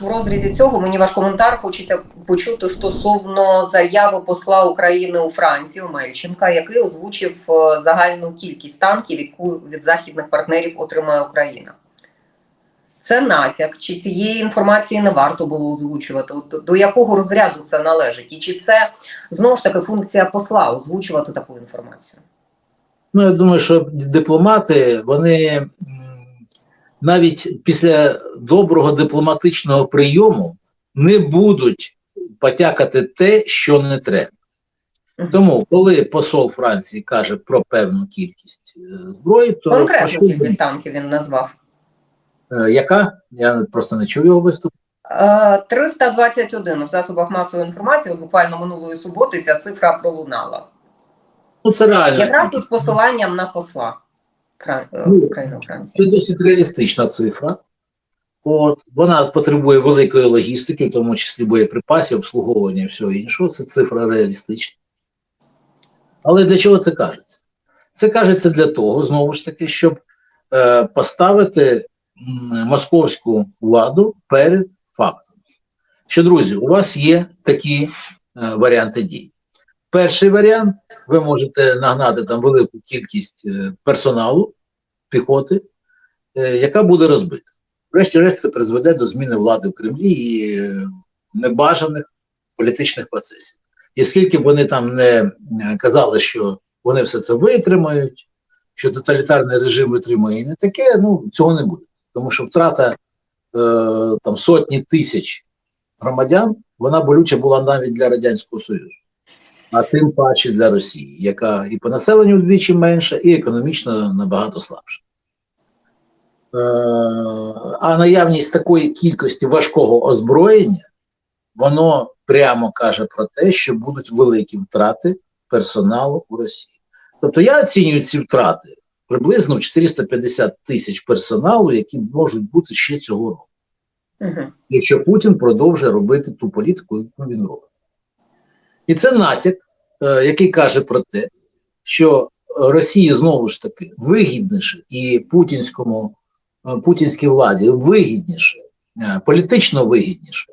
В розрізі цього мені ваш коментар хочеться почути стосовно заяви посла України у Францію Мельченка, який озвучив е, загальну кількість танків, яку від західних партнерів отримає Україна. Це натяк, чи цієї інформації не варто було озвучувати? От до- якого розряду це належить? І чи це знову ж таки функція посла озвучувати таку інформацію? Ну, я думаю, що дипломати, вони навіть після доброго дипломатичного прийому не будуть потякати те, що не треба. Тому, коли посол Франції каже про певну кількість е, зброї, то про Конкретну що кількість танків він назвав. Е, яка? Я просто не чув його виступ. Е, 321 в засобах масової інформації. От буквально минулої суботи ця цифра пролунала. Ну, це реально. Якраз із посиланням на посла Е, Ну, Це досить реалістична цифра. От, вона потребує великої логістики, в тому числі боєприпасів, обслуговування і всього іншого. Це цифра реалістична. Але для чого це кажеться? Це кажеться для того, знову ж таки, щоб е, поставити московську владу перед фактом. Що, друзі, у вас є такі е, варіанти дій. Перший варіант ви можете нагнати там велику кількість е, персоналу, піхоти, е, яка буде розбита. Врешті-решт це призведе до зміни влади в Кремлі і е, небажаних політичних процесів. І скільки б вони там не казали, що вони все це витримають, що тоталітарний режим витримує і не таке, ну цього не буде. Тому що втрата е, там сотні тисяч громадян, вона болюча була навіть для Радянського Союзу, а тим паче для Росії, яка і по населенню вдвічі менша, і економічно набагато слабша. Е, а наявність такої кількості важкого озброєння, воно прямо каже про те, що будуть великі втрати персоналу у Росії. Тобто я оцінюю ці втрати приблизно в 450 тисяч персоналу, які можуть бути ще цього року, Угу. якщо Путін продовжує робити ту політику, яку він робить. І це натяк, е, який каже про те, що Росії знову ж таки вигідніше і путінському е, путінській владі вигідніше, е, політично вигідніше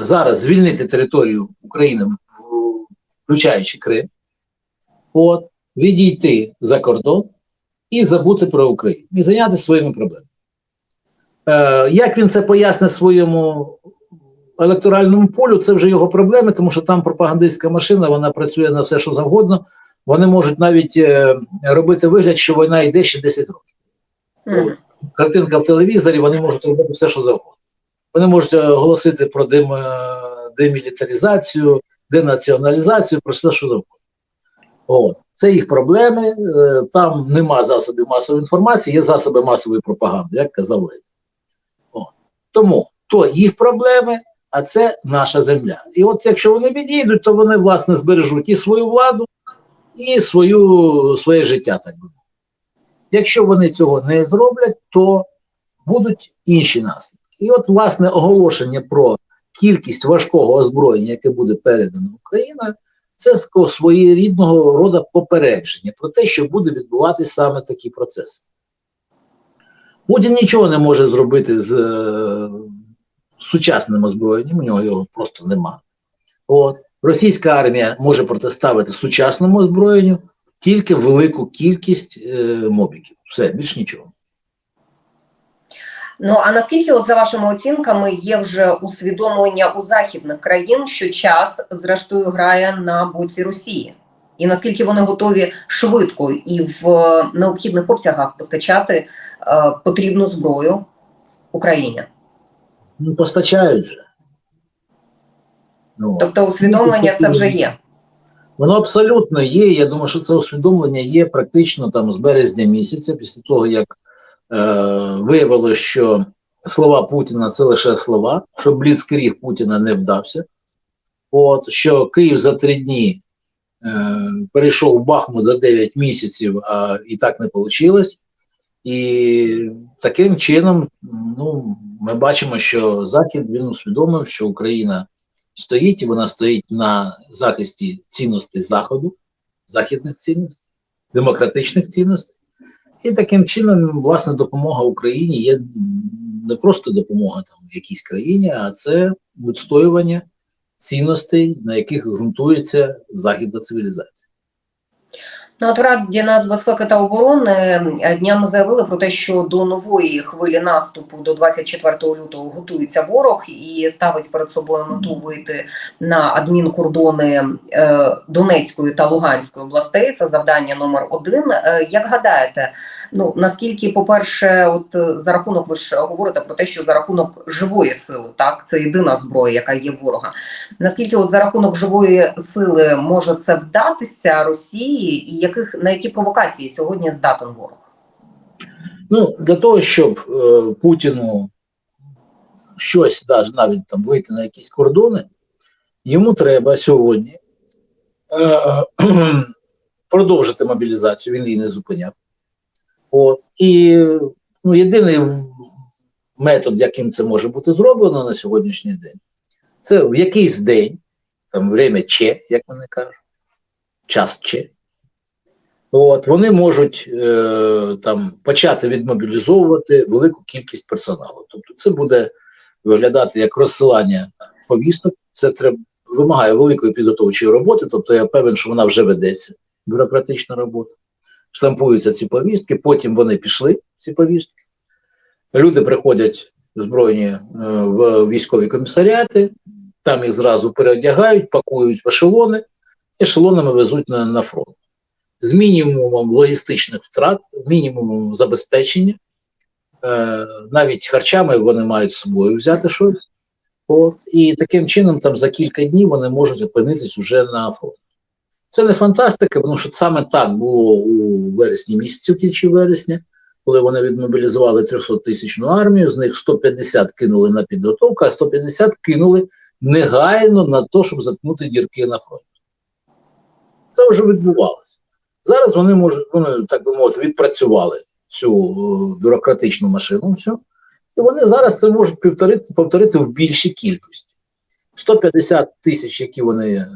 зараз звільнити територію України, включаючи Крим, от, відійти за кордон і забути про Україну, і зайнятися своїми проблемами. Як він це пояснить своєму електоральному полю, це вже його проблеми, тому що там пропагандистська машина, вона працює на все, що завгодно. Вони можуть навіть е, робити вигляд, що війна йде ще 10 років. Угу. От, картинка в телевізорі, вони можуть робити все, що завгодно. Вони можуть е, оголосити про дем, е, демілітаризацію, денаціоналізацію, про все, що завгодно. От. Це їх проблеми. е, Там нема засобів масової інформації, є засоби масової пропаганди, як казав Ленін. Тому то їх проблеми, а це наша земля. І от якщо вони відійдуть, то вони власне збережуть і свою владу, і свою, своє життя, так би. Якщо вони цього не зроблять, то будуть інші наслідки. І от, власне, оголошення про кількість важкого озброєння, яке буде передано Україною, це своєрідного роду попередження про те, що буде відбуватися саме такі процеси. Путін нічого не може зробити з е, сучасним озброєнням, у нього його просто нема. От. Російська армія може протиставити сучасному озброєнню тільки велику кількість е, мобіків. Все, більш нічого. Ну а наскільки, от за вашими оцінками, є вже усвідомлення у західних країн, що час зрештою грає на боці Росії? І наскільки вони готові швидко і в е, необхідних обсягах постачати е, потрібну зброю Україні? Ну, постачають же. Ну, Тобто усвідомлення це вже є. Воно абсолютно є. Я думаю, що це усвідомлення є практично там з березня місяця, після того, як е, виявилося, що слова Путіна це лише слова, що бліцкріг Путіна не вдався. От що Київ за три дні е, перейшов в Бахмут за 9 місяців, а і так не вийшло. І таким чином, ми бачимо, що Захід він усвідомив, що Україна стоїть, і вона стоїть на захисті цінностей Заходу, західних цінностей, демократичних цінностей. І таким чином, власне, допомога Україні є не просто допомога там якійсь країні, а це відстоювання цінностей, на яких ґрунтується західна цивілізація. Ну, от в Раді нацбезпеки та оборони е, днями заявили про те, що до нової хвилі наступу до 24 лютого готується ворог і ставить перед собою мету вийти на адмінкордони е, Донецької та Луганської областей. Це завдання номер один. Е, як гадаєте, ну наскільки, по-перше, от за рахунок ви ж говорите про те, що за рахунок живої сили, так це єдина зброя, яка є ворога. Наскільки от за рахунок живої сили може це вдатися Росії, і яких на які провокації сьогодні здатен ворог? Ну, для того, щоб е, Путіну щось навіть там вийти на якісь кордони, йому треба сьогодні е, продовжити мобілізацію, він її не зупиняв. От. І ну, єдиний метод, яким це може бути зроблено на сьогоднішній день, це в якийсь день, там время Че, як вони кажуть, час Че. От, вони можуть е, там почати відмобілізовувати велику кількість персоналу. Тобто, це буде виглядати як розсилання повісток. Це треба вимагає великої підготовчої роботи. Тобто, я певен, що вона вже ведеться. Бюрократична робота. Штампуються ці повістки, потім вони пішли, ці повістки. Люди приходять збройні е, в військові комісаріати, там їх зразу переодягають, пакують в ешелони, ешелонами везуть на, на фронт з мінімумом логістичних втрат, мінімумом забезпечення. Е, навіть харчами вони мають з собою взяти щось. От, і таким чином, там за кілька днів вони можуть опинитись уже на фронті. Це не фантастика, тому що саме так було у вересні місяці, в кінці вересня, коли вони відмобілізували 300 тисячну армію, з них 150 кинули на підготовку, а 150 кинули негайно на те, щоб заткнути дірки на фронті. Це вже відбувалося. Зараз вони можуть, вони, так би мовити, відпрацювали цю е, бюрократичну машину, всю, і вони зараз це можуть повторити, повторити в більшій кількості. 150 тисяч, які вони е,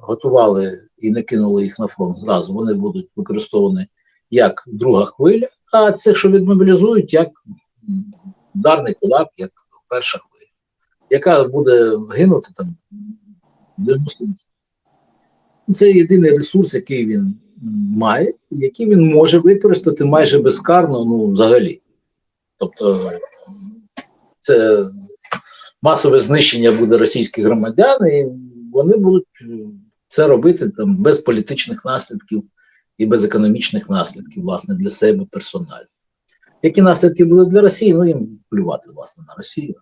готували і не кинули їх на фронт зразу, вони будуть використовані як друга хвиля, а цих, що відмобілізують, як м, ударний кулак, як перша хвиля, яка буде гинути там 90%. Це єдиний ресурс, який він має, і який він може використати майже безкарно, ну, взагалі. Тобто, це масове знищення буде російських громадян, і вони будуть е, це робити там без політичних наслідків і без економічних наслідків, власне, для себе персонально. Які наслідки будуть для Росії? Ну їм плювати, власне, на Росію.